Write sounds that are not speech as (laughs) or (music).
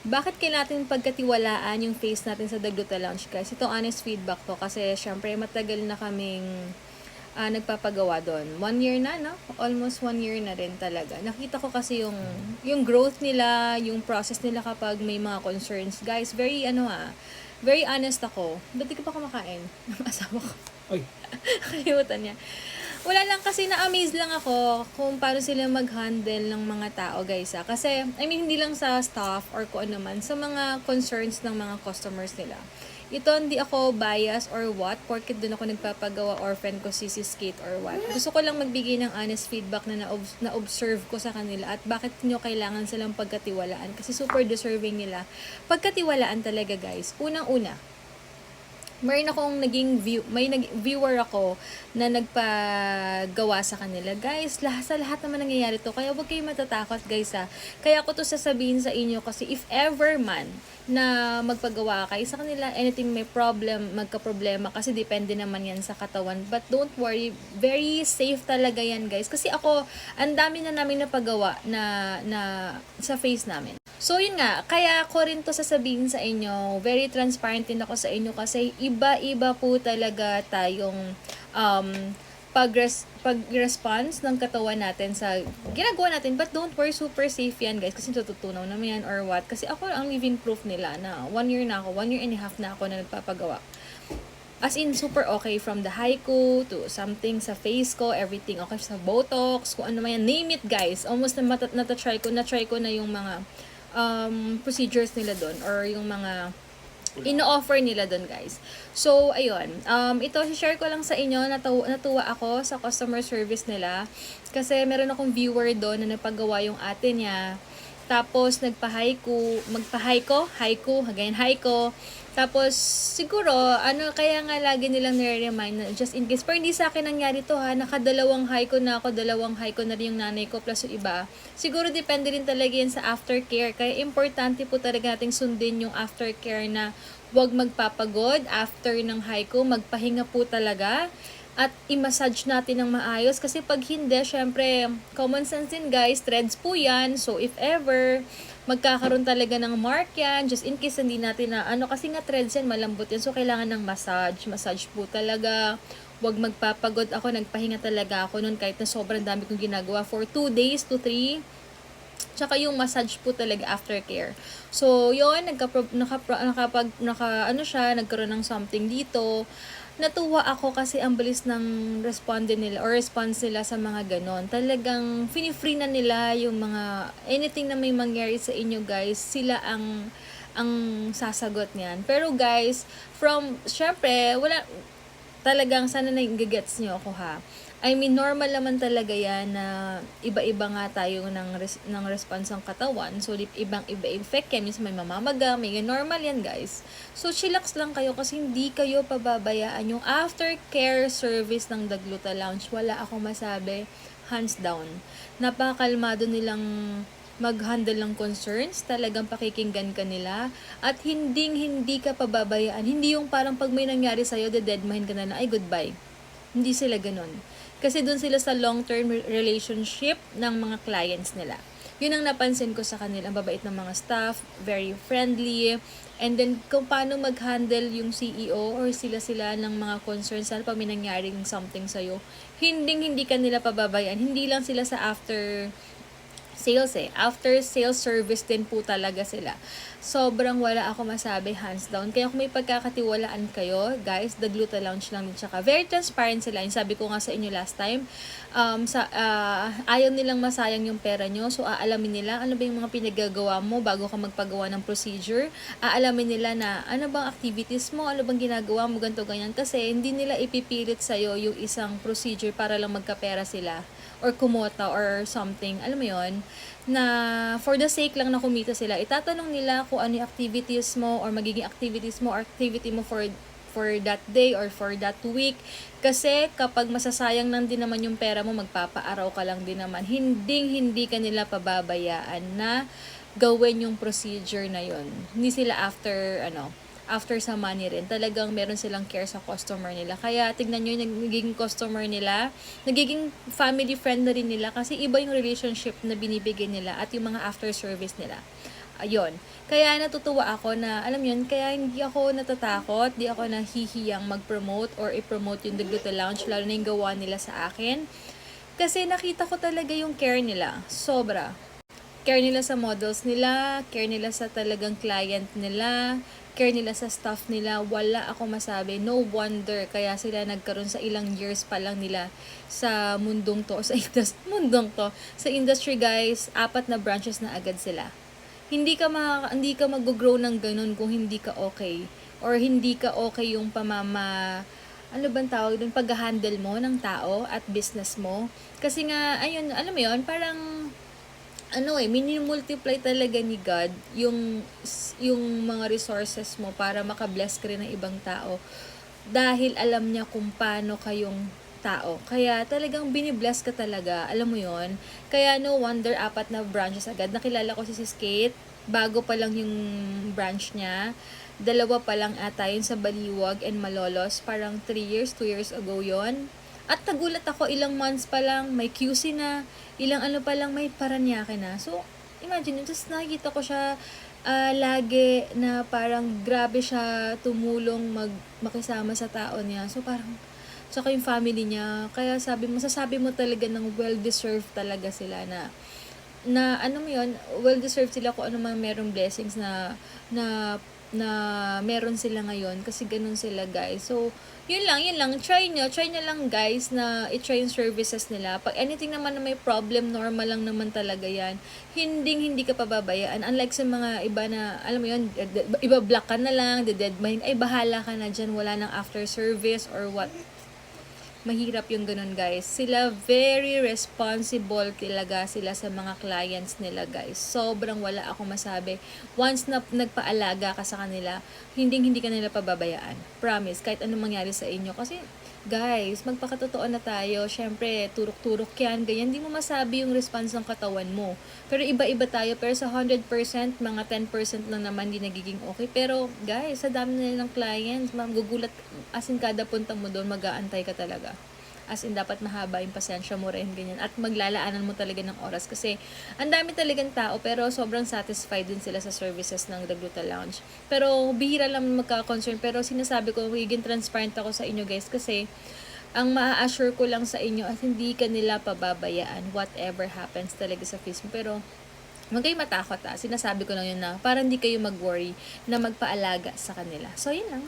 bakit kailangan pagkatiwalaan yung face natin sa Dagluta Lounge guys? Ito honest feedback to kasi syempre matagal na kaming ah, nagpapagawa doon. One year na, no? Almost one year na rin talaga. Nakita ko kasi yung, yung growth nila, yung process nila kapag may mga concerns. Guys, very ano ah, very honest ako. Ba't di ka pa kumakain? Ng (laughs) asawa ko. Ay, (laughs) Kalimutan niya. Wala lang kasi na-amaze lang ako kung paano sila mag-handle ng mga tao guys ah. Kasi, I mean, hindi lang sa staff or kung ano man, sa mga concerns ng mga customers nila. Ito, hindi ako bias or what, porket doon ako nagpapagawa or friend ko sisi skate or what. Gusto ko lang magbigay ng honest feedback na na-ob- na-observe ko sa kanila at bakit nyo kailangan silang pagkatiwalaan. Kasi super deserving nila. Pagkatiwalaan talaga guys. Unang-una, mayroon akong naging view, may nag, viewer ako na nagpagawa sa kanila. Guys, lahat sa lahat naman nangyayari to. Kaya huwag kayong matatakot, guys ha. Kaya ako to sasabihin sa inyo kasi if ever man na magpagawa kayo sa kanila, anything may problem, magka-problema kasi depende naman yan sa katawan. But don't worry, very safe talaga yan, guys. Kasi ako, ang dami na namin napagawa na, na sa face namin. So, yun nga, kaya ko rin to sasabihin sa inyo, very transparent din ako sa inyo kasi iba-iba po talaga tayong um, pag-res- pag-response ng katawan natin sa ginagawa natin. But don't worry, super safe yan guys kasi tututunaw naman yan or what. Kasi ako ang living proof nila na one year na ako, one year and a half na ako na nagpapagawa. As in, super okay from the haiku to something sa face ko, everything okay sa botox, kung ano man yan, name it guys. Almost na mata- nata-try ko, na-try ko na yung mga um, procedures nila doon or yung mga ino-offer nila doon guys. So, ayun. Um, ito, share ko lang sa inyo. Natuwa, natuwa ako sa customer service nila. Kasi meron akong viewer doon na napagawa yung ate niya. Tapos, nagpa-haiku, magpa-haiku, haiku, again, haiku. Tapos, siguro, ano, kaya nga lagi nilang nire-remind na just in case. Pero hindi sa akin nangyari to ha. Nakadalawang haiku na ako, dalawang haiku na rin yung nanay ko plus yung iba. Siguro depende rin talaga yan sa aftercare. Kaya importante po talaga nating sundin yung aftercare na huwag magpapagod after ng haiku. Magpahinga po talaga at i-massage natin ng maayos kasi pag hindi, syempre, common sense din guys, threads po yan. So, if ever, magkakaroon talaga ng mark yan, just in case hindi natin na, ano, kasi nga threads yan, malambot yan. So, kailangan ng massage. Massage po talaga. Huwag magpapagod ako, nagpahinga talaga ako noon kahit na sobrang dami kong ginagawa for 2 days to 3 Tsaka yung massage po talaga aftercare. So, yun, nagka, naka, nakapag, naka, ano siya, nagkaroon ng something dito. Natuwa ako kasi ang bilis ng responde nila or response nila sa mga ganon. Talagang fini-free na nila yung mga anything na may mangyari sa inyo guys, sila ang ang sasagot niyan. Pero guys, from syempre, wala talagang sana nagigets niyo ako ha. I mean, normal naman talaga yan na iba-iba nga tayo ng, res- ng response ng katawan. So, di- ibang iba infect yan. Minsan may mamamaga, may normal yan, guys. So, chillax lang kayo kasi hindi kayo pababayaan yung aftercare service ng Dagluta Lounge. Wala akong masabi, hands down. Napakalmado nilang mag-handle ng concerns, talagang pakikinggan ka nila, at hindi hindi ka pababayaan. Hindi yung parang pag may nangyari sa'yo, deadmahin ka na na, ay goodbye. Hindi sila ganun. Kasi doon sila sa long-term re- relationship ng mga clients nila. Yun ang napansin ko sa kanila. Ang babait ng mga staff, very friendly. And then, kung paano mag-handle yung CEO or sila-sila ng mga concerns sa pag may nangyaring something sa'yo, hindi hindi ka nila pababayaan. Hindi lang sila sa after sales eh. After sales service din po talaga sila. Sobrang wala ako masabi, hands down. Kaya kung may pagkakatiwalaan kayo, guys, the Gluta Lounge lang din. Tsaka very transparent sila. Yung sabi ko nga sa inyo last time, um, sa, ah, ayaw nilang masayang yung pera nyo. So, aalamin nila ano ba yung mga pinagagawa mo bago ka magpagawa ng procedure. Aalamin nila na ano bang activities mo, ano bang ginagawa mo, ganito, ganyan. Kasi hindi nila ipipilit sa'yo yung isang procedure para lang magkapera sila or kumota or something, alam mo yon na for the sake lang na kumita sila, itatanong nila kung ano yung activities mo or magiging activities mo or activity mo for for that day or for that week. Kasi kapag masasayang lang din naman yung pera mo, magpapaaraw ka lang din naman. Hindi hindi ka nila pababayaan na gawin yung procedure na yon. Hindi sila after ano, after sa money rin, talagang meron silang care sa customer nila. Kaya tignan nyo nagiging customer nila, nagiging family friend na rin nila kasi iba yung relationship na binibigay nila at yung mga after service nila. Ayun. Kaya natutuwa ako na, alam yun, kaya hindi ako natatakot, di ako nahihiyang mag-promote or i-promote yung The Gluten Lounge, lalo na yung gawa nila sa akin. Kasi nakita ko talaga yung care nila. Sobra. Care nila sa models nila, care nila sa talagang client nila, care nila sa staff nila. Wala ako masabi. No wonder kaya sila nagkaroon sa ilang years pa lang nila sa mundong to, (laughs) sa industry, mundong to. Sa industry guys, apat na branches na agad sila hindi ka ma, hindi ka mag-grow ng ganun kung hindi ka okay or hindi ka okay yung pamama ano bang tawag doon pag-handle mo ng tao at business mo kasi nga ayun alam mo yon parang ano eh mini-multiply talaga ni God yung yung mga resources mo para makabless ka rin ng ibang tao dahil alam niya kung paano kayong tao. Kaya talagang binibless ka talaga. Alam mo yon Kaya no wonder apat na branches agad. Nakilala ko si Sis Kate. Bago pa lang yung branch niya. Dalawa pa lang ata yun sa Baliwag and Malolos. Parang 3 years, 2 years ago yon At nagulat ako ilang months pa lang. May QC na. Ilang ano pa lang may Paranaque na. So, imagine, just nakikita ko siya uh, lagi na parang grabe siya tumulong mag makisama sa tao niya. So parang Tsaka yung family niya. Kaya sabi mo, sasabi mo talaga ng well-deserved talaga sila na na ano mo yun, well-deserved sila kung ano man merong blessings na na na meron sila ngayon kasi ganun sila guys. So, yun lang, yun lang. Try nyo, try nyo lang guys na i-try yung services nila. Pag anything naman na may problem, normal lang naman talaga yan. Hindi, hindi ka pababayaan. Unlike sa mga iba na, alam mo yun, iba block ka na lang, the dead mind, ay bahala ka na dyan, wala nang after service or what mahirap yung ganun guys. Sila very responsible talaga sila sa mga clients nila guys. Sobrang wala ako masabi. Once na nagpaalaga ka sa kanila, hindi hindi ka nila pababayaan. Promise, kahit anong mangyari sa inyo. Kasi guys, magpakatotoo na tayo. Syempre, turok-turok yan, ganyan. Hindi mo masabi yung response ng katawan mo. Pero iba-iba tayo. Pero sa 100%, mga 10% lang naman hindi nagiging okay. Pero guys, sa dami na ng clients, magugulat, as in kada punta mo doon, mag-aantay ka talaga. As in, dapat mahaba yung pasensya mo rin, ganyan. At maglalaanan mo talaga ng oras. Kasi, ang dami talagang tao, pero sobrang satisfied din sila sa services ng The Gluta Lounge. Pero, bihira lang magka-concern. Pero, sinasabi ko, magiging transparent ako sa inyo, guys. Kasi, ang maa-assure ko lang sa inyo at hindi ka nila pababayaan whatever happens talaga sa face mo. Pero, Huwag kayo matakot ah. Sinasabi ko lang yun na para hindi kayo mag-worry na magpaalaga sa kanila. So, yun lang.